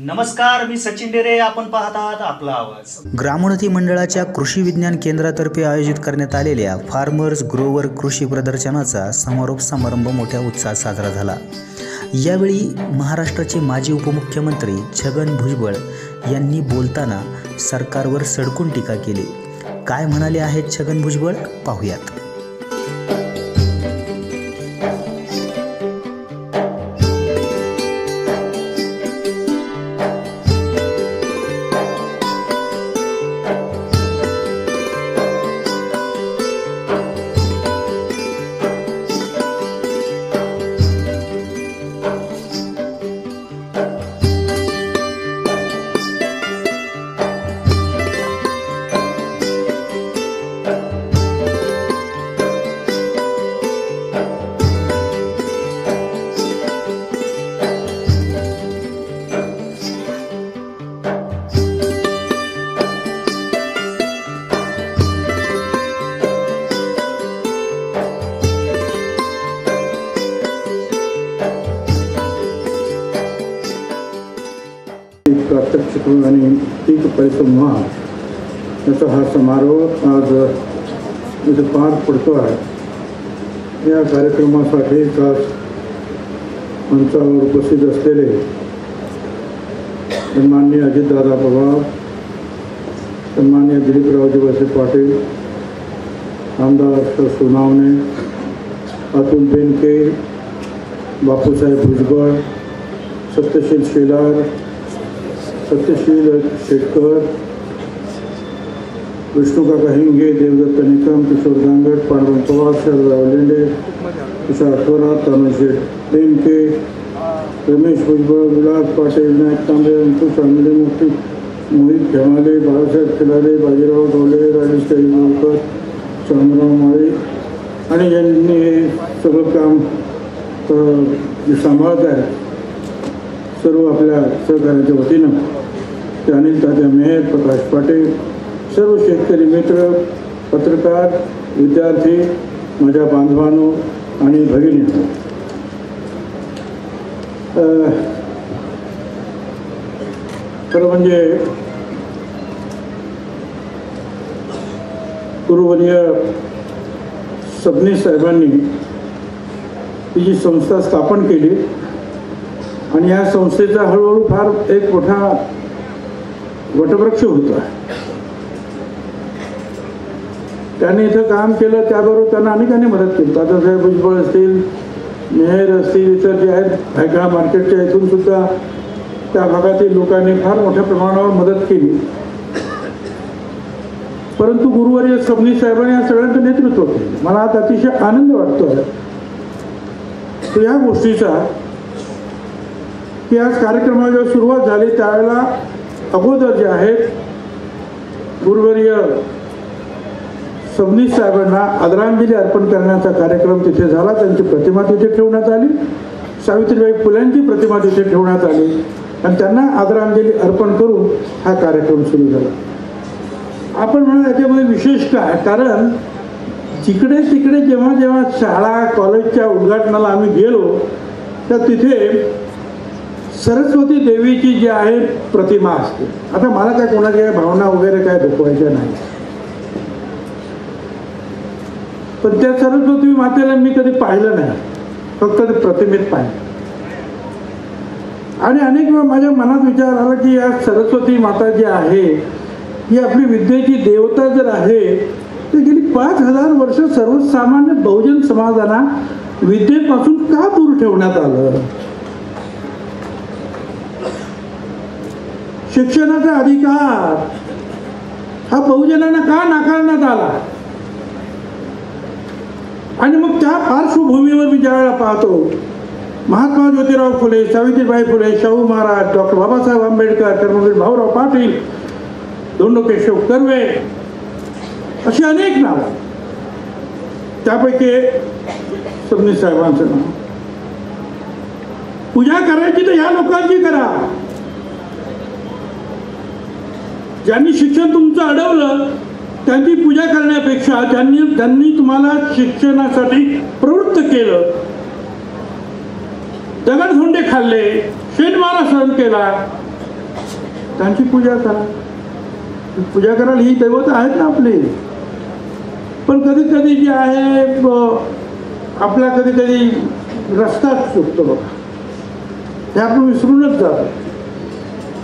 नमस्कार मी सचिन डेरे. आपण पाहत आहात आपला आवाज. ग्रामोन्नती मंडळाच्या कृषी विज्ञान केंद्रातर्फे आयोजित करण्यात आलेल्या फार्मर्स ग्रोवर कृषी प्रदर्शनाचा समारोप समारंभ मोठ्या उत्साहात साजरा झाला. यावेळी महाराष्ट्राचे माजी उपमुख्यमंत्री छगन भुजबळ यांनी बोलताना सरकारवर सडकून टीका केली. काय म्हणाले आहेत छगन भुजबळ? पाहूयात. पीक परिसंवाद याचा हा समारोह आज इथे पार पडतो आहे. या कार्यक्रमासाठी खास मंचावर उपस्थित असलेले सन्मान्य अजितदादा पवार सन्मान्य दिलीपरावजी वसे पाटील आमदार अक्षर सोनावणे अतुल बेनके बापूसाहेब भुजबळ सत्यशील शेलार सत्यशील शेटकर विष्णुकाका हिंगे देवदत्त निकम किशोर गांगट पांडुरंग पवार शरदराव लेंडे तुषार थोरात तनुशेठ बेनके रमेश भुजबळ विलास पाटील नायक तांबे अंकुश आंबे मुक्ती मोहित खेमाले बाळासाहेब खिलारे बाजीराव ढोले राजेश बोलकर चंद्रराव माळे आणि ज्यांनी हे सगळं काम सांभाळत आहे सर्व आपल्या सहकार्याच्या वतीनं ते अनिल तात्या मेहर प्रकाश पाटील सर्व शेतकरी मित्र पत्रकार विद्यार्थी माझ्या बांधवांनो आणि भगिनी खरं म्हणजे गुरुवर्य सबनीस साहेबांनी ही जी संस्था स्थापन केली आणि या संस्थेचा हळूहळू फार एक मोठा वटवृक्ष होता. त्यांनी इथं काम केलं त्याबरोबर त्यांना अनेकांनी मदत केली. दादासाहेब भुजबळ असतील मेहर असतील इतर जे आहेत भायखळा मार्केटच्या इथून सुद्धा त्या भागातील लोकांनी फार मोठ्या प्रमाणावर मदत केली. परंतु गुरुवारी सबनी साहेबांनी या सगळ्यांचं नेतृत्व केलं. मला आज अतिशय आनंद वाटतो तर या गोष्टीचा की आज कार्यक्रमाला जेव्हा सुरुवात झाली त्यावेळेला अगोदर जे आहेत गुरुवर्य सबनीस साहेबांना आदरांजली अर्पण करण्याचा कार्यक्रम तिथे झाला. त्यांची प्रतिमा तिथे ठेवण्यात आली. सावित्रीबाई फुल्यांची प्रतिमा तिथे ठेवण्यात आली. आणि त्यांना आदरांजली अर्पण करून हा कार्यक्रम सुरू झाला. आपण म्हणा याच्यामध्ये विशेष काय? कारण जिकडे तिकडे जेव्हा जेव्हा शाळा कॉलेजच्या उद्घाटनाला आम्ही गेलो तर तिथे सरस्वती देवीची जी आहे प्रतिमा असते. आता मला काय कोणाच्या भावना वगैरे काय दुखवायच्या नाही. पण त्या सरस्वती मातेला मी कधी पाहिलं नाही. फक्त ते प्रतिमेत पाहिलं. आणि अनेक वेळा माझ्या मनात विचार आला की या सरस्वती माता जी आहे ही आपली विद्येची देवता जर आहे तर गेली पाच हजार वर्ष सर्वसामान्य बहुजन समाजाला विद्येपासून का दूर ठेवण्यात आलं? शिक्षणाचा अधिकार. हा बहुजनांना का नाकारण्यात आला? आणि मग त्या पार्श्वभूमीवर मी ज्यावेळेला पाहतो महात्मा ज्योतिराव फुले सावित्रीबाई फुले शाहू महाराज डॉक्टर बाबासाहेब आंबेडकर कर्मवीर भाऊराव पाटील दोंडो केशव कर्वे अशी अनेक नावं. त्यापैकी सबनीस साहेबांचं नाव. पूजा करायची तर ह्या लोकांची करा. ज्यांनी शिक्षण तुमचं अडवलं त्यांची पूजा करण्यापेक्षा त्यांनी त्यांनी तुम्हाला शिक्षणासाठी प्रवृत्त केलं. दगडधोंडे खाल्ले शेतमारा सहन केला. त्यांची पूजा करा. पूजा करायला ही दैवत आहेत ना आपली. पण कधी कधी जे आहे आपला कधी कधी रस्ताच चुकतो बघा. हे आपण विसरूनच जातो.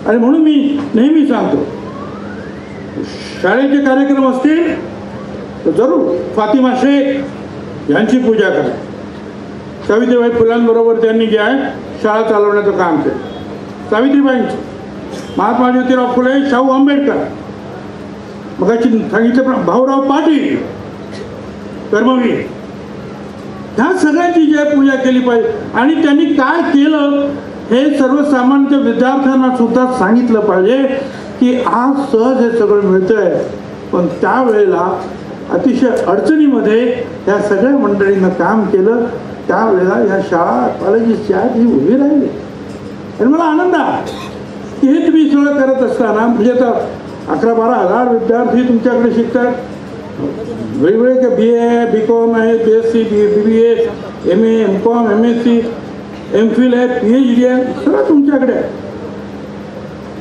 आणि म्हणून मी नेहमी सांगतो शाळेचे कार्यक्रम असतील तर जरूर फातिमा शेख यांची पूजा करा. सावित्रीबाई फुलांबरोबर त्यांनी जे आहे शाळा चालवण्याचं काम केलं. सावित्रीबाईंची. महात्मा ज्योतिराव फुले शाहू आंबेडकर. मग सांगितलं भाऊराव पाटील कर्मवीर. ह्या सगळ्यांची जी आहे पूजा केली पाहिजे. आणि त्यांनी काय केलं हे सर्वसामान्य विद्यार्थ्यांना सुद्धा सांगितलं पाहिजे. की आज सहज हे सगळं मिळतंय. पण त्यावेळेला अतिशय अडचणीमध्ये या सगळ्या मंडळीनं काम केलं. त्यावेळेला या शाळा कॉलेजेस ज्या आहेत, ही उभी राहिली. आणि मला आनंद आहे की हे तुम्ही सगळं करत असताना म्हणजे आता अकरा बारा हजार विद्यार्थी तुमच्याकडे शिकतात. वेगवेगळे बी ए बी कॉम आहे B S C B B B A M A M com M S C M phil आहे पी एच डी आहे सगळं तुमच्याकडे आहे.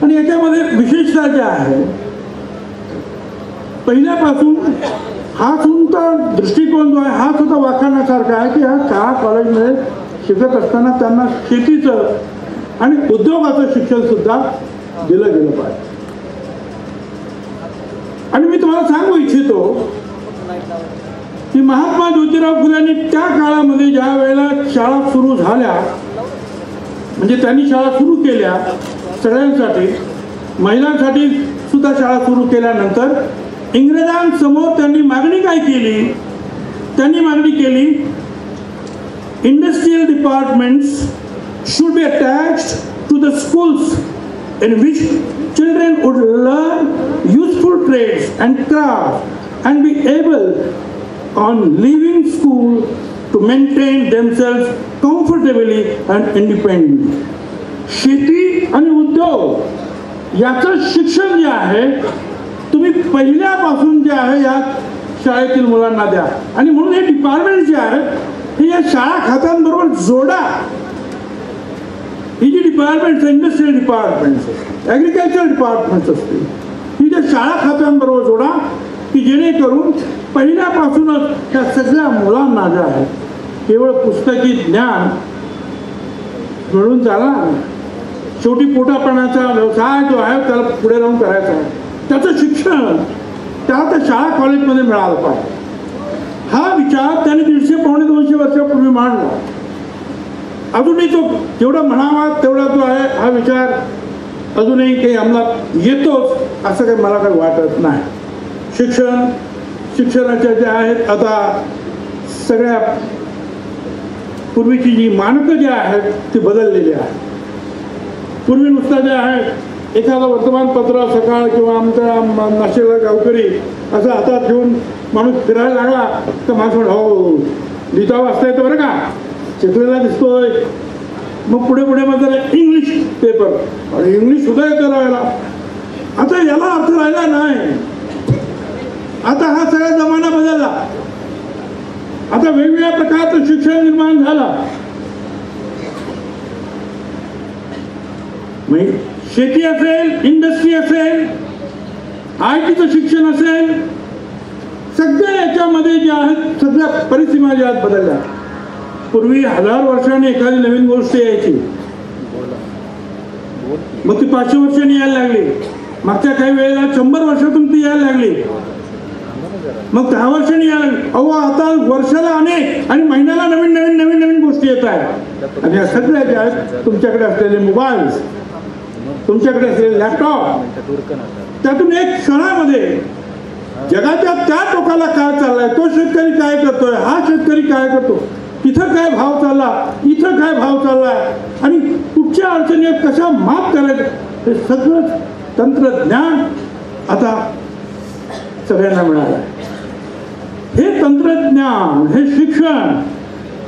आणि याच्यामध्ये विशेषता जे आहे पहिल्यापासून हा सुद्धा दृष्टिकोन जो आहे हा सुद्धा वाखाण्यासारखा आहे की हा शाळा कॉलेजमध्ये शिकत असताना त्यांना शेतीचं आणि उद्योगाचं शिक्षण सुद्धा दिलं गेलं पाहिजे. आणि मी तुम्हाला सांगू इच्छितो की महात्मा ज्योतिराव फुलेंनी त्या काळामध्ये ज्या वेळेला शाळा सुरू झाल्या म्हणजे त्यांनी शाळा सुरू केल्या सगळ्यांसाठी महिलांसाठी सुद्धा शाळा सुरू केल्यानंतर इंग्रजांसमोर त्यांनी मागणी काय केली त्यांनी मागणी केली industrial departments should be attached to the schools in which children would learn useful trades and crafts and be able on leaving school to maintain themselves comfortably and independently. शेती आणि उद्योग याचं शिक्षण जे आहे तुम्ही पहिल्यापासून जे आहे या शाळेतील मुलांना द्या आणि म्हणून हे डिपार्टमेंट जे आहे हे या शाळा खात्यांबरोबर जोडा ही जी departments industrial departments agriculture departments असतील ही ज्या शाळा खात्यांबरोबर जोडा की जेणेकरून पहिल्यापासूनच त्या सगळ्या मुलांना जे आहे केवळ पुस्तकी ज्ञान मिळून चालणार नाही. शेवटी पोटापाण्याचा व्यवसाय जो आहे त्याला पुढे राहून करायचा आहे. त्याचं शिक्षण त्याला त्या शाळा कॉलेजमध्ये मिळालं पाहिजे. हा विचार त्याने दीडशे पावणे दोनशे वर्षापूर्वी मांडला. अजूनही तो जेवढा म्हणावा तेवढा जो आहे हा विचार अजूनही काही अंमलात येतोच असं काही मला काही वाटत नाही. शिक्षण शिक्षणाच्या ज्या आहेत आता सगळ्या पूर्वीची जी मानकं जी आहेत ती बदललेली आहेत. पूर्वी नुसतं जे आहे एखादं वर्तमानपत्र सकाळ किंवा आमच्या नाशिकला गावकरी असं हातात घेऊन माणूस फिरायला लागला तर माणसं हो लिहिता वाचता येतं बरं का? शिकलेला दिसतोय. मग पुढे पुढे मग जरा इंग्लिश पेपर आणि इंग्लिश सुद्धा येतं राहायला. आता याला अर्थ राहिला नाही. आता हा सगळा जमाना बदलला. आता वेगवेगळ्या प्रकारचं शिक्षण निर्माण झालं. म्हणजे शेती असेल इंडस्ट्री असेल आय टीचं शिक्षण असेल सगळ्या याच्यामध्ये जे आहेत सगळ्या परिसीमा ज्या आहेत बदलल्या. पूर्वी हजार वर्षांनी एखादी नवीन गोष्ट यायची. मग ती पाचशे वर्षांनी यायला लागली. मागच्या काही वेळेला शंभर वर्षातून ती यायला लागली. मग दहा वर्षांनी यायला लागली. अहो आता वर्षाला अनेक आणि महिन्याला नवीन नवीन नवीन नवीन गोष्टी येत आहेत. आणि या सगळ्या ज्या आहेत तुमच्याकडे असलेले मोबाईल्स तुमच्याकडे असलेले लॅपटॉप त्यातून एक क्षणामध्ये जगाच्या त्या टोकाला काय चाललाय तो शेतकरी काय करतोय हा शेतकरी काय करतो तिथं काय भाव चालला इथं काय भाव चाललाय आणि कुठच्या अडचणीत कशा मात करायचं हे सगळं तंत्रज्ञान आता सगळ्यांना मिळालं हे तंत्रज्ञान हे शिक्षण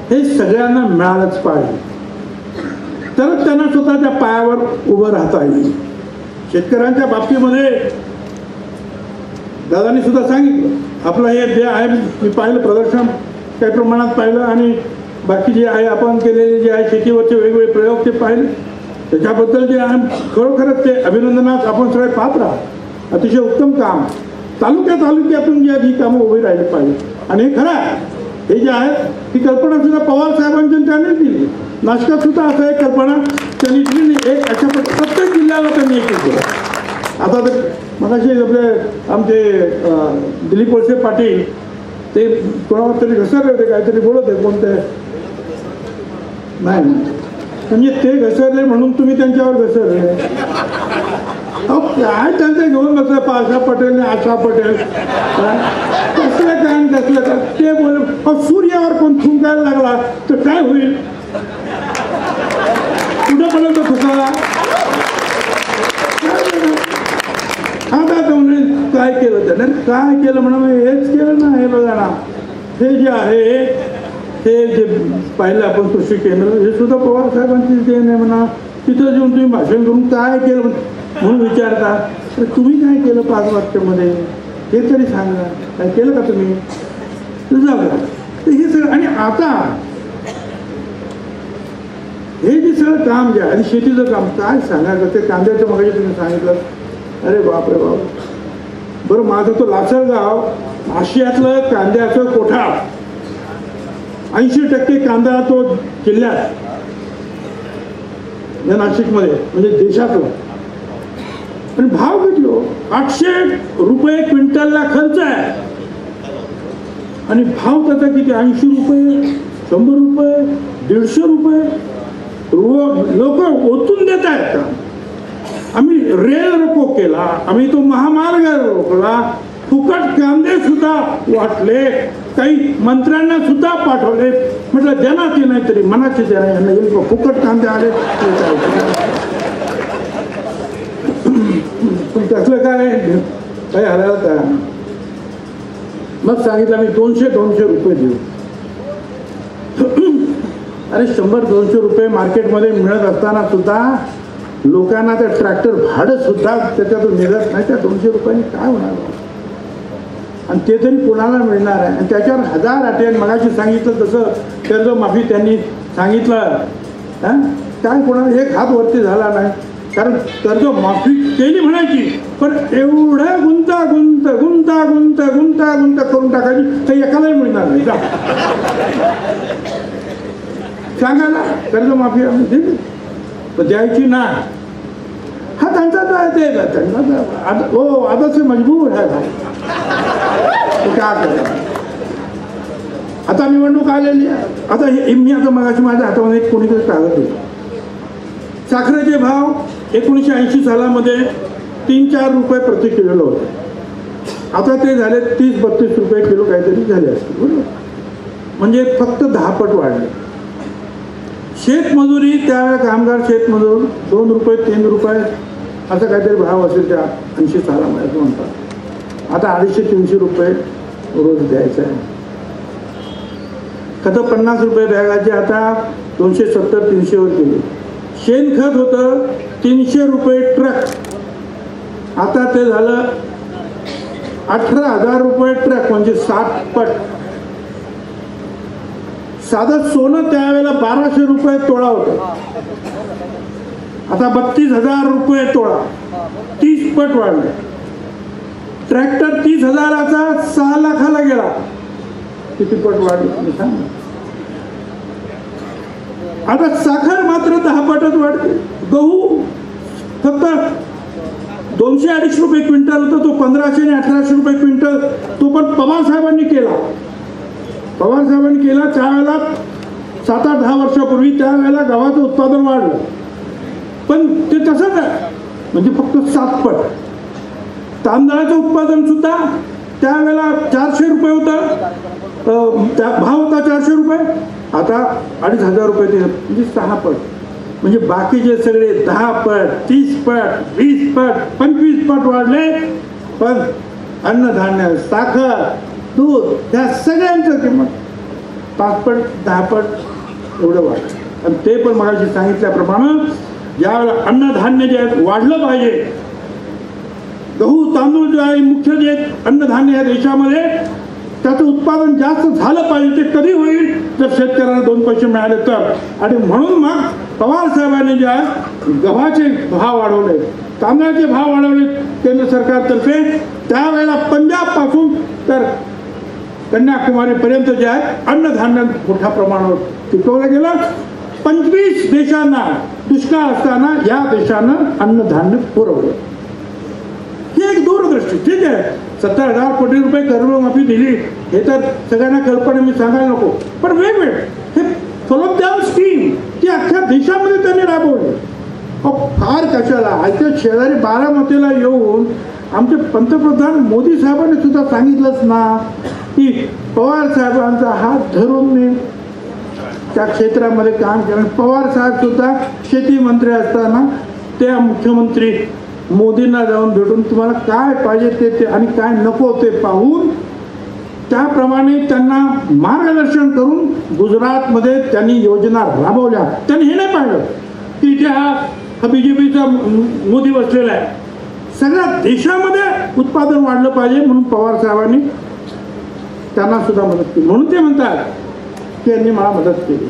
हे सगळ्यांना मिळालंच पाहिजे. तरच त्यांना स्वतःच्या पायावर उभं राहता येईल. शेतकऱ्यांच्या बाबतीमध्ये दादानी सुद्धा सांगितलं आपलं हे जे आहे मी पाहिलं प्रदर्शन काही प्रमाणात पाहिलं आणि बाकी जे आहे आपण केलेले जे आहे शेतीवरचे वेगवेगळे प्रयोग ते पाहिले. त्याच्याबद्दल जे आहे खरोखरच ते अभिनंदनास आपण सगळे पात्र राहा अतिशय उत्तम काम. तालुक्या तालुक्यातून जी आधी ही कामं उभी राहिली पाहिजे आणि हे खरं आहे. हे जे आहे ही कल्पना सुद्धा पवार साहेबांची त्यांनीच दिली नाशकात सुद्धा असं एक कल्पना त्यांनी दिली नाही. एक अशा प्रत्येक जिल्ह्याला त्यांनी एक केलं. आता ते मगाशी आपले आमचे दिलीप वळसे पाटील ते कोणावर तरी घसरले होते काहीतरी बोलत आहे कोणते? नाही म्हणजे ते घसरले म्हणून तुम्ही त्यांच्यावर घसरले. अहो काय त्यांचं घेऊन बसलं? पाशा पटेल आशा पटेल. कसं कसलं काय ते बोल सूर्यावर कोण थुंकायला लागला तर काय होईल? कुठं पडेल थुकायला आता तो काय केलं त्याने? काय केलं म्हणा हेच केलं ना हे बघा ना. हे जे आहे हे जे पाहिलं आपण कृषी केंद्र हे सुद्धा पवार साहेबांची देण आहे म्हणा. तिथं जाऊन तुम्ही भाषण करून काय केलं म्हण- म्हणून विचारता तर तुम्ही काय केलं पाच वाक्यामध्ये? हे तरी सांगा. काय केलं का तुम्ही? तर तर हे सगळं आणि आता हे जे सगळं काम जे आहे आणि शेतीचं काम काय सांगायचं? ते कांद्याचं मग तुम्ही सांगितलं. अरे बाप रे बाप. बरं माझं तो लासलगाव आशियातलं कांद्याचं कोठा? ऐंशी टक्के कांदा तो जिल्ह्यात या नाशिकमध्ये म्हणजे देशातला. आणि भाव किती हो? आठशे रुपये क्विंटलला खर्च आहे. आणि भाव त्याचा किती? ऐंशी रुपये शंभर रुपये दीडशे रुपये? लोक ओतून देत आहेत का? आम्ही रेल रोको केला आम्ही तो महामार्ग रोखला फुकट कांदे सुद्धा वाटले काही मंत्र्यांना सुद्धा पाठवले. म्हटलं जनाची नाही तरी मनाचे देणं यांना येईल फुकट कांदे आले. काय. पण त्यातलं काय? काय हरायला तयार नाही. मग सांगितलं मी दोनशे दोनशे रुपये देऊ. अरे शंभर दोनशे रुपये मार्केटमध्ये मिळत असताना सुद्धा लोकांना त्या ट्रॅक्टर भाडं सुद्धा त्याच्यातून मिळत नाही. त्या दोनशे रुपयांनी काय होणार? आणि ते तरी कोणाला मिळणार आहे? आणि त्याच्यावर हजार अटेन मगाशी सांगितलं तसं कर्जमाफी त्यांनी सांगितलं. काय कोणाला? एक हात वरती झाला नाही. कारण कर्जमाफी केली म्हणायची पण एवढं गुंता गुंत गुंता गुंत गुंता गुंत करून टाकायची तर एकालाही मिळणार नाही. का सांगा ना कर्जमाफी आम्ही द्यायची ना हा त्यांचा जो ते त्यांना आता हो आता ते मजबूर आहे. काय करणार? आता निवडणूक आलेली आहे. आता हे मी आता मगाशी माझ्या हातामध्ये एक कोणीतरी कागद होतं. साखरेचे भाव एकोणीसशे ऐंशी सालामध्ये तीन चार रुपये प्रति किलोला होते. आता ते झाले तीस बत्तीस रुपये किलो काहीतरी झाले असतील बरोबर? म्हणजे फक्त दहापट वाढले. शेतमजुरी त्यावेळेला कामगार शेतमजूर दोन रुपये तीन रुपये असा काहीतरी भाव असेल त्या ऐंशी सालामध्ये असं म्हणतात आता अडीचशे तीनशे रुपये रोज द्यायचा आहे. खतं पन्नास रुपये बॅगाचे आता दोनशे सत्तर तीनशेवर गेले. शेणखत होतं तीनशे रुपये ट्रक. आता ते झालं अठरा हजार रुपये ट्रक म्हणजे सात पट. साधं सोनं त्यावेळेला बाराशे रुपये तोळा होतं. आता बत्तीस हजार रुपये तोळा. तीस पट वाढले. ट्रॅक्टर तीस हजाराचा सहा लाखाला गेला. किती पट वाढले? तुम्ही सांगा आता साखर मात्र दहा पटच वाढते. गहू फक्त दोनशे अडीचशे रुपये क्विंटल होता तो पंधराशे आणि अठराशे रुपये क्विंटल. तो पण पवार साहेबांनी केला. पवार साहेबांनी केला त्यावेळेला सात आठ दहा वर्षापूर्वी त्यावेळेला गव्हाचं उत्पादन वाढलं. पण ते तसंच आहे म्हणजे फक्त सात पट. तांदळाचं उत्पादन सुद्धा त्यावेळेला चारशे रुपये होतं. त्या भाव होता चारशे रुपये. आता अडीच हजार रुपये ते म्हणजे सहा पट. म्हणजे बाकीचे सगळे दहा पट तीस पट वीस पट पंचवीस पट वाढले पण अन्नधान्य साखर दूध या सगळ्यांचं किंमत. पाच पट दहा पट एवढं वाढलं. आणि ते पण मगाशी सांगितल्याप्रमाणे ज्यावेळेला अन्नधान्य जे आहे वाढलं पाहिजे. गहू तांदूळ जे आहे मुख्य जे अन्नधान्य या देशामध्ये त्याचं उत्पादन जास्त झालं पाहिजे ते कधी होईल? जर शेतकऱ्यांना दोन पैसे मिळाले तर. आणि म्हणून मग पवार साहेबांनी जे आहे गव्हाचे भाव वाढवले तांदळाचे भाव वाढवले केंद्र सरकारतर्फे त्यावेळेला पंजाबपासून तर कन्याकुमारीपर्यंत जे आहे अन्नधान्य मोठ्या प्रमाणावर पिकवलं गेलं पंचवीस देशांना दुष्काळ असताना या देशानं अन्नधान्य पुरवलं. ही एक दूरदृष्टी ठीक आहे? सत्तर हजार कोटी रुपये कर्जमाफी दिली हे तर सगळ्यांना कल्पना मी सांगायला नको. पण वेगवेगळे हे फलोद्यान स्कीम ती अख्ख्या देशामध्ये त्यांनी राबवली. अहो, फार कशाला? आजच्या शेजारी बारामतीला येऊन आमचे पंतप्रधान मोदी साहेबांनी सुद्धा सांगितलंच ना की पवार साहेबांचा हात धरून मी त्या क्षेत्रामध्ये काम केलं पवार साहेब सुद्धा शेती मंत्री असताना त्या मुख्यमंत्री मोदींना जाऊन भेटून तुम्हाला काय पाहिजे ते ते आणि काय नको ते पाहून त्याप्रमाणे त्यांना मार्गदर्शन करून गुजरातमध्ये त्यांनी योजना राबवल्या. त्यांनी हे नाही पाहिलं की इथे हा हा बी जे पीचा मोदी बसलेला आहे. सगळ्या देशामध्ये उत्पादन वाढलं पाहिजे म्हणून पवार साहेबांनी त्यांना सुद्धा मदत केली. म्हणून ते म्हणतात की यांनी मला मदत केली.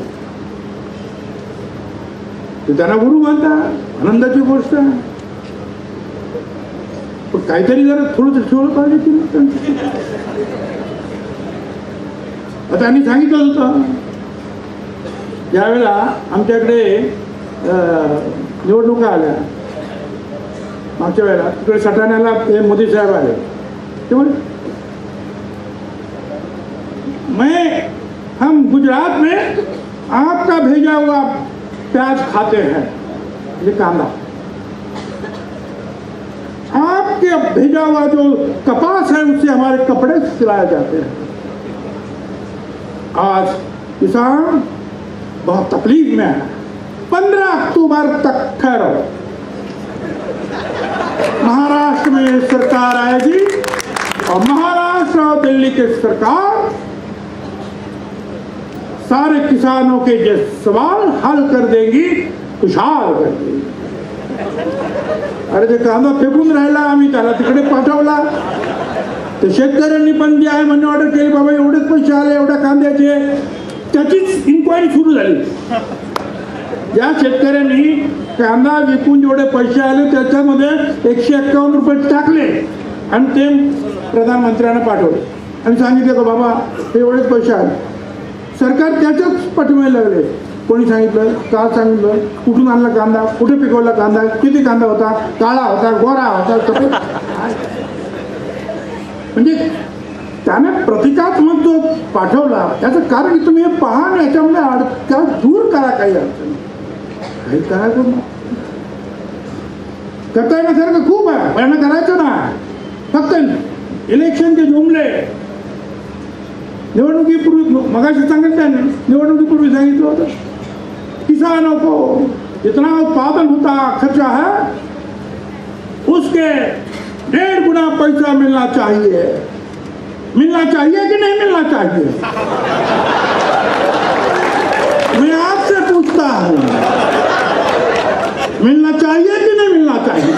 ते त्यांना गुरु म्हणतात. आनंदाची गोष्ट आहे. पण काहीतरी जरा थोडं ठेवलं पाहिजे की आता आम्ही सांगितलं होतं ज्यावेळेला आमच्याकडे निवडणुका आल्या मागच्या वेळेला तिकडे सटाण्याला ते मोदी साहेब आले. ते म्हणे मैं हम गुजरात में आपका भेजा हुआ प्याज खाते हैं. ये कांदा. आपके भेजा हुआ जो कपास है उससे हमारे कपड़े सिलाए जाते हैं। आज किसान बहुत तकलीफ़ में है। पंद्रह अक्टूबर तक ठहरो। महाराष्ट्र में सरकार आएगी और महाराष्ट्र और दिल्ली के सरकार सारे किसानों के जो सवाल हल कर देंगी, खुशहाल कर देंगी। अरे ते कांदा फेकून राहिला आम्ही त्याला तिकडे पाठवला. तर शेतकऱ्यांनी पण जे आहे म्हणणे ऑर्डर केली बाबा एवढेच पैसे आले एवढ्या कांद्याचे. त्याचीच इन्क्वायरी सुरू झाली. ज्या शेतकऱ्यांनी कांदा विकून जेवढे पैसे आले त्याच्यामध्ये एकशे एक्कावन्न रुपये टाकले आणि ते प्रधानमंत्र्यांना पाठवले. आणि सांगितलं का बाबा एवढेच पैसे आले. सरकार त्याच्याच पाठवायला लागले. कोणी सांगितलं का सांगितलं कुठून आणला कांदा कुठे पिकवला कांदा किती कांदा होता काळा होता गोरा होता तसं म्हणजे त्याने प्रतिकात्मक जो पाठवला. त्याचं कारण तुम्ही हे पहा आणि याच्यामध्ये अडका दूर करा काही अडचण. काही करायचं नाही. करता येण्यासारखं खूप आहे. पण यांना करायचं ना. फक्त इलेक्शनचे जुमले. निवडणुकीपूर्वी मगाशी सांगितलं त्याने निवडणुकीपूर्वी सांगितलं होतं. किसानों को जितना उत्पादन होता खर्चा है, उसके डेढ़ गुना पैसा मिलना चाहिए। मिलना चाहिए कि नहीं मिलना चाहिए? मैं आपसे पूछता हूँ, मिलना चाहिए कि नहीं मिलना चाहिए?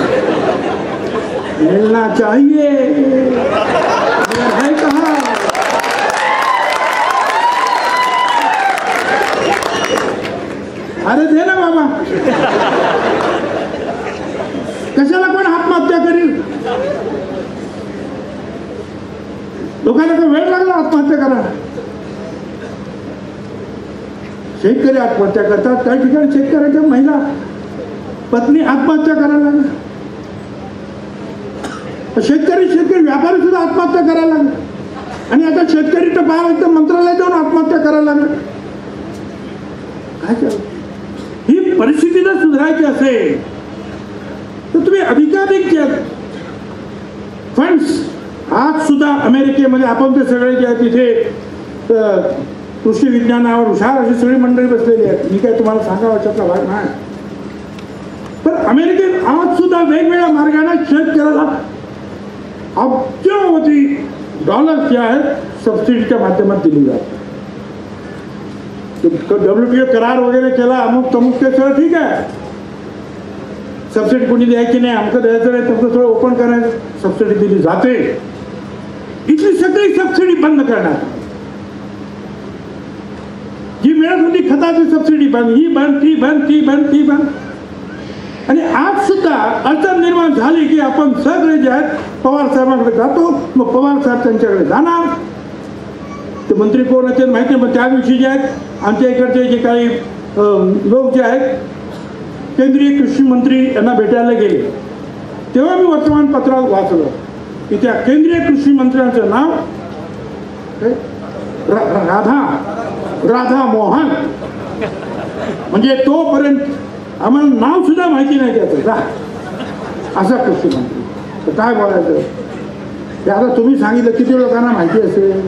मिलना चाहिए। है कहा? अरे दे ना बाबा. कशाला कोण आत्महत्या करील लोकांना तर वेळ लागला आत्महत्या करा शेतकरी आत्महत्या करतात. काही ठिकाणी शेतकऱ्याच्या महिला पत्नी आत्महत्या करायला लागला शेतकरी शेतकरी व्यापारी सुद्धा आत्महत्या करायला लागला. आणि आता शेतकरी तर बाहेर एकदम मंत्रालयात जाऊन आत्महत्या करायला लागला. काय परिस्थिती जर सुधारायची असेल तर तुम्ही अधिकाधिक फंड्स आज सुद्धा अमेरिकेमध्ये आपण ते सगळे जे आहेत तिथे कृषी विज्ञानावर हुशार अशी सगळी मंडळी बसलेली आहेत. मी काय तुम्हाला सांगावं याच्यातला भाग नाही. पण अमेरिकेत आज सुद्धा वेगवेगळ्या मार्गाने शेतकऱ्याला अब्जावधी डॉलर्स जे आहेत सबसिडीच्या माध्यमात दिली जातात. डब्ल्यू टी करार वगैरे केला अमुक तमुक ते सगळं ठीक आहे. सबसिडी कोणी द्यायची नाही आमचं द्यायचं नाही तुमचं सगळं ओपन करायचं. सबसिडी दिली जाते. इथली सगळी सबसिडी बंद करणार. जी मिळत होती खताची सबसिडी बंद ही बंद ती बंद ती बंद ती बंद. आणि आज सुद्धा अडचण निर्माण झाली की आपण सगळे जे आहेत पवार साहेबांकडे जातो मग पवार साहेब त्यांच्याकडे जाणार. ते मंत्री कोण आहेत ते माहिती नाही पण त्या दिवशी जे आहेत आमच्या इकडचे जे काही लोक जे आहेत केंद्रीय कृषी मंत्री यांना भेटायला गेले. तेव्हा मी वर्तमानपत्रात वाचलं की त्या केंद्रीय कृषी मंत्र्यांचं नाव रा- राधा राधा मोहन. म्हणजे तोपर्यंत आम्हाला नाव सुद्धा माहिती नाही त्याचं. का असा कृषी मंत्री. तर काय बोलायचं? ते आता तुम्ही सांगितलं किती लोकांना माहिती असेल?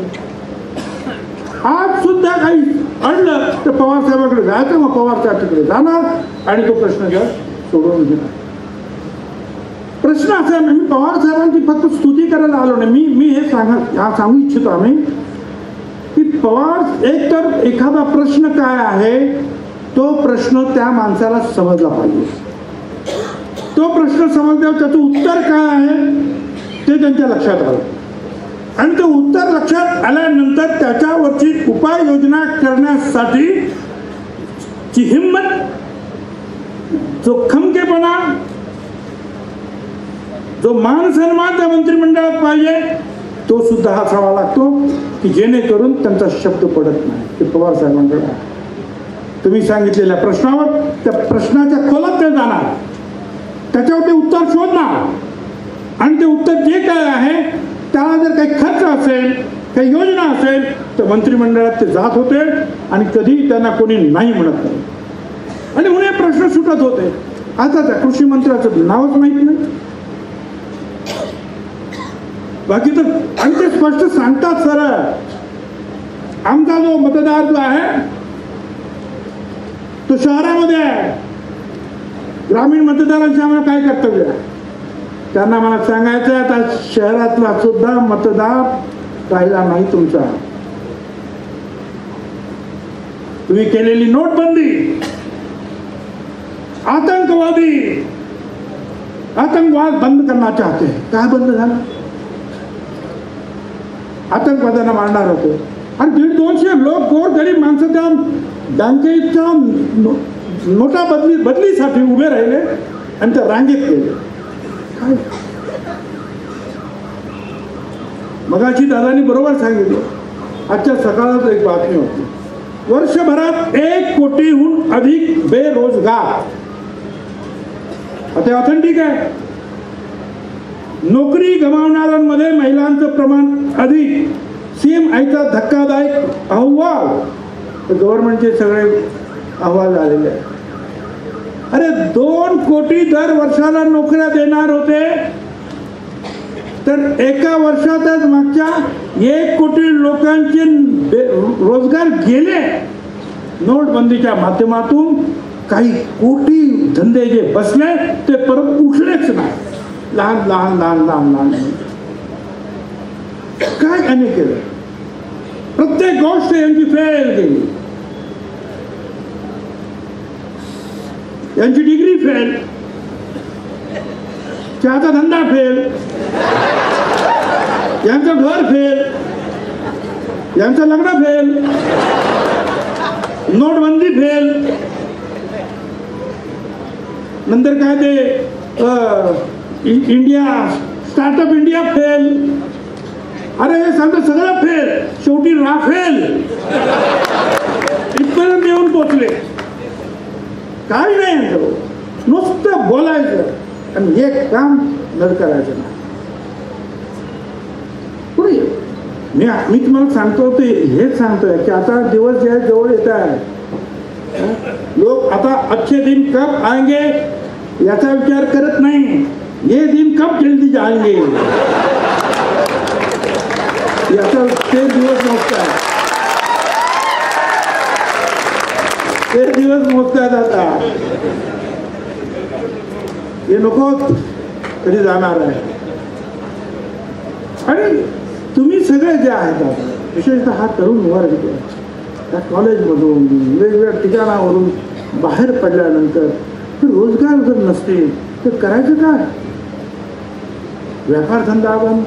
आज सुद्धा काही आणलं तर पवार साहेबांकडे जायचं मग पवार साहेब जाणार आणि तो प्रश्न घ्या सोडवून घेणार प्रश्न असा आहे मी पवार साहेबांची फक्त स्तुती करायला आलो नाही. मी मी हे सांगा हा सांगू इच्छितो आम्ही की पवार एक तर एखादा प्रश्न काय आहे तो प्रश्न त्या माणसाला समजला पाहिजे. तो प्रश्न समजल्यावर त्याचं उत्तर काय आहे ते त्यांच्या लक्षात आलं आणि ते उत्तर लक्षात आल्यानंतर त्याच्यावरची उपाययोजना करण्यासाठी ची हिंमत जो खमकेपणा जो मान सन्मान त्या मंत्रिमंडळात पाहिजे तो सुद्धा असावा लागतो की जेणेकरून त्यांचा शब्द पडत नाही. ते पवार साहेबांकडे आहे. तुम्ही सांगितलेल्या प्रश्नावर त्या प्रश्नाच्या खोलात ते जाणार. त्याच्यावर ते उत्तर शोधणार. आणि ते उत्तर जे काय आहे त्याला जर काही खर्च असेल काही योजना असेल तर मंत्रिमंडळात ते जात होते आणि कधीही त्यांना कोणी नाही म्हणत नाही आणि म्हणून हे प्रश्न सुटत होते. आता त्या कृषी मंत्र्याचं नावच माहिती नाही. बाकी तर आणि ते स्पष्ट सांगतात सर आमचा जो मतदार जो आहे तो शहरामध्ये आहे. ग्रामीण मतदारांचे आम्हाला काय कर्तव्य आहे? त्यांना मला सांगायचं आहे आता शहरातला सुद्धा मतदार राहिला नाही तुमचा. तुम्ही केलेली नोटबंदी आतंकवादी आतंकवाद बंद करना चाहते. काय बंद झालं? आतंकवाद्यांना मारणार होते. आणि दीड दोनशे लोक गोर गरीब माणसं त्या बँकेच्या नो- नोटा बदली बदलीसाठी उभे राहिले आणि त्या रांगेत गेले. काय मगाशी दादानी बरोबर सांगितलं. आजच्या सकाळात एक बातमी होती. वर्षभरात एक कोटीहून अधिक बेरोजगार. आता ऑथेंटिक आहे. नोकरी गमावणाऱ्यांमध्ये महिलांचं प्रमाण अधिक. सीएम आयचा धक्कादायक अहवाल. गव्हर्नमेंटचे सगळे अहवाल आलेले आहेत. अरे दोन कोटी दर वर्षाला नोकऱ्या देणार होते. तर एका वर्षातच मागच्या एक कोटी लोकांचे बे- रोजगार गेले. नोटबंदीच्या माध्यमातून काही कोटी धंदे जे बसले ते परत उठलेच नाही. लहान लहान लहान लहान लहान काय आणि केलं? प्रत्येक गोष्ट यांची फेल गेली यांची डिग्री फेल चहाचा धंदा फेल यांचं घर फेल यांचं लग्न फेल नोटबंदी फेल नंतर काय ते इंडिया स्टार्टअप इंडिया फेल अरे हे सांगतं सगळं फेल शेवटी राफेल काय नाही यांचं नुसतं बोलायचं. आणि हे काम धड करायचं नाही. पुढे मी मी तुम्हाला सांगतो ते हेच सांगतोय की आता दिवस जे आहे जवळ येत आहे. लोक आता अच्छे दिन कब आएंगे याचा विचार करत नाही. ये दिन कब जल्दी जाएंगे? याचा ते दिवस नसतात ते दिवस मोजतात आता हे नको कधी जाणार आहे. आणि तुम्ही सगळे जे आहेत विशेषतः हा तरुण वर्ग त्या कॉलेजमधून वेगवेगळ्या ठिकाणावरून बाहेर पडल्यानंतर ते रोजगार जर नसतील तर करायचं काय? व्यापार धंदा आपण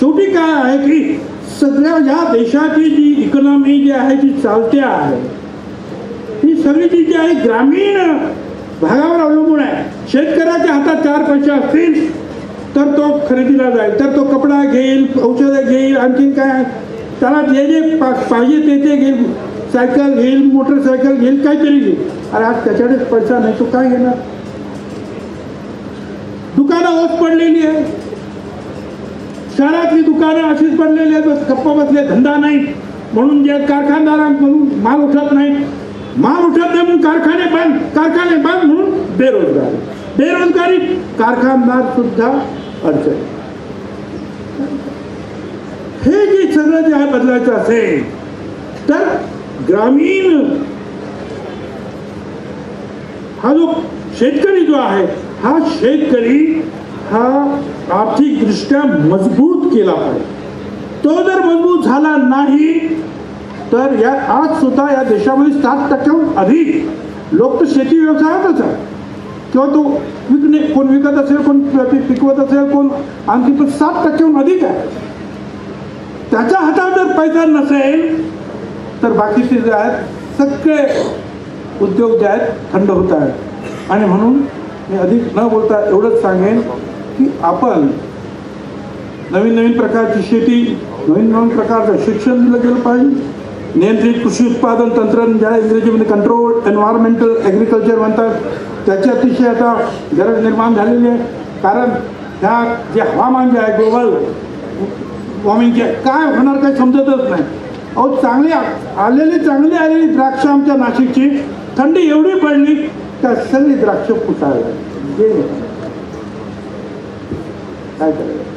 शेवटी काय आहे की सगळ्या या देशाची जी इकॉनॉमी जी आहे ती चालते आहे. सगळी जी जी आहे ग्रामीण भागावर अवलंबून आहे. शेतकऱ्याच्या हातात चार पैसे असतील तर तो खरेदीला जाईल. तर तो कपडा घेईल औषधं घेईल आणखीन काय त्याला जे जे पा पाहिजे ते ते घेईल. सायकल घेईल मोटरसायकल घेईल काहीतरी घेईल. अरे आज त्याच्याकडेच पैसा नाही तो काय घेणार? दुकानं ओस पडलेली आहे. शहरातली दुकानं अशीच पडलेली आहेत बस गप्पा बसले धंदा नाही. म्हणून जे कारखानदारांकडून माल उठत नाही. माल उठत नाही म्हणून कारखाने बंद कारखाने बंद म्हणून बेरोजगारी. बेरोजगारी कारखानदार सुद्धा अडचण. हे जे सगळं जे आहे बदलायचं असेल तर ग्रामीण हा जो शेतकरी जो आहे हा शेतकरी हा आर्थिकदृष्ट्या मजबूत केला पाहिजे. तो जर मजबूत झाला नाही तर या आज सुद्धा या देशामध्ये सात टक्क्याहून अधिक लोक तर शेती व्यवसायातच आहे किंवा तो विकणे कोण विकत असेल कोण पिकवत असेल कोण आणखी पण सात टक्क्याहून अधिक आहे. त्याच्या हातात जर पैसा नसेल तर बाकीचे जे आहेत सगळे उद्योग जे आहेत थंड होत आहेत. आणि म्हणून मी अधिक न बोलता एवढंच सांगेन की आपण नवीन नवीन प्रकारची शेती नवीन नवीन प्रकारचं शिक्षण दिलं गेलं पाहिजे. नियंत्रित कृषी उत्पादन तंत्रज्ञान ज्याला इंग्रजीमध्ये कंट्रोल एन्व्हायरमेंटल ॲग्रिकल्चर म्हणतात त्याची अतिशय आता गरज निर्माण झालेली आहे. कारण ह्या जे हवामान जे आहे ग्लोबल वॉर्मिंगचे काय होणार काही समजतच नाही. अहो चांगली आलेली चांगली आलेली द्राक्ष आमच्या नाशिकची थंडी एवढी पडली का सगळी द्राक्ष फुटायला काय करायचं?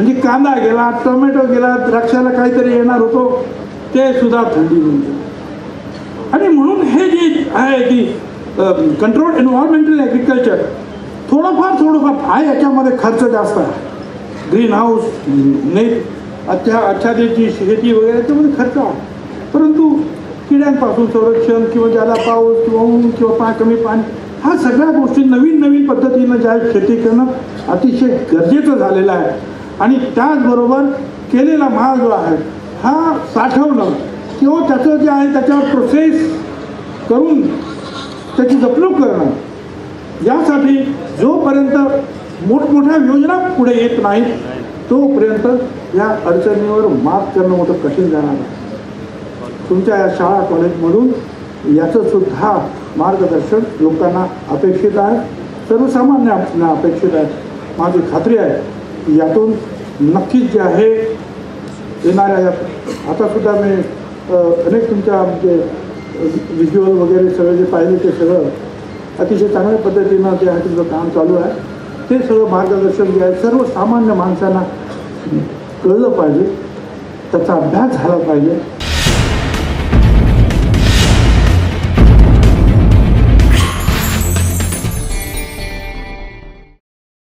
म्हणजे कांदा गेला टोमॅटो गेला द्राक्षाला काहीतरी येणार होतो ते सुद्धा थंडी म्हणजे आणि म्हणून हे जे आहे की कंट्रोल एन्व्हायरमेंटल ॲग्रिकल्चर थोडंफार थोडंफार आहे याच्यामध्ये खर्च जास्त आहे. ग्रीन हाऊस नेट अच्छा आच्छादितची शेती वगैरे याच्यामध्ये खर्च आहे. परंतु किड्यांपासून संरक्षण किंवा ज्याला पाऊस किंवा ऊन किंवा पा कमी पाणी हा सगळ्या गोष्टी नवीन नवीन पद्धतीनं ज्या शेती करणं अतिशय गरजेचं झालेलं आहे. आणि त्याचबरोबर केलेला माल जो आहे हा साठवणं किंवा त्याचं जे आहे त्याच्यावर प्रोसेस करून त्याची जपणूक करणं. यासाठी जोपर्यंत मोठमोठ्या योजना पुढे येत नाहीत तोपर्यंत या अडचणीवर मात करणं मोठं कठीण जाणार आहे. तुमच्या या शाळा कॉलेजमधून याचं सुद्धा मार्गदर्शन लोकांना अपेक्षित आहे. सर्वसामान्य अपेक्षित आहे. माझी खात्री आहे यातून नक्कीच जे आहे येणाऱ्या यात आतासुद्धा मी अनेक तुमच्या म्हणजे व्हिज्युअल वगैरे सगळं जे पाहिले ते सगळं अतिशय चांगल्या पद्धतीनं जे आहे तुमचं काम चालू आहे. ते सगळं मार्गदर्शन जे आहे सर्वसामान्य माणसांना कळलं पाहिजे. त्याचा अभ्यास झाला पाहिजे.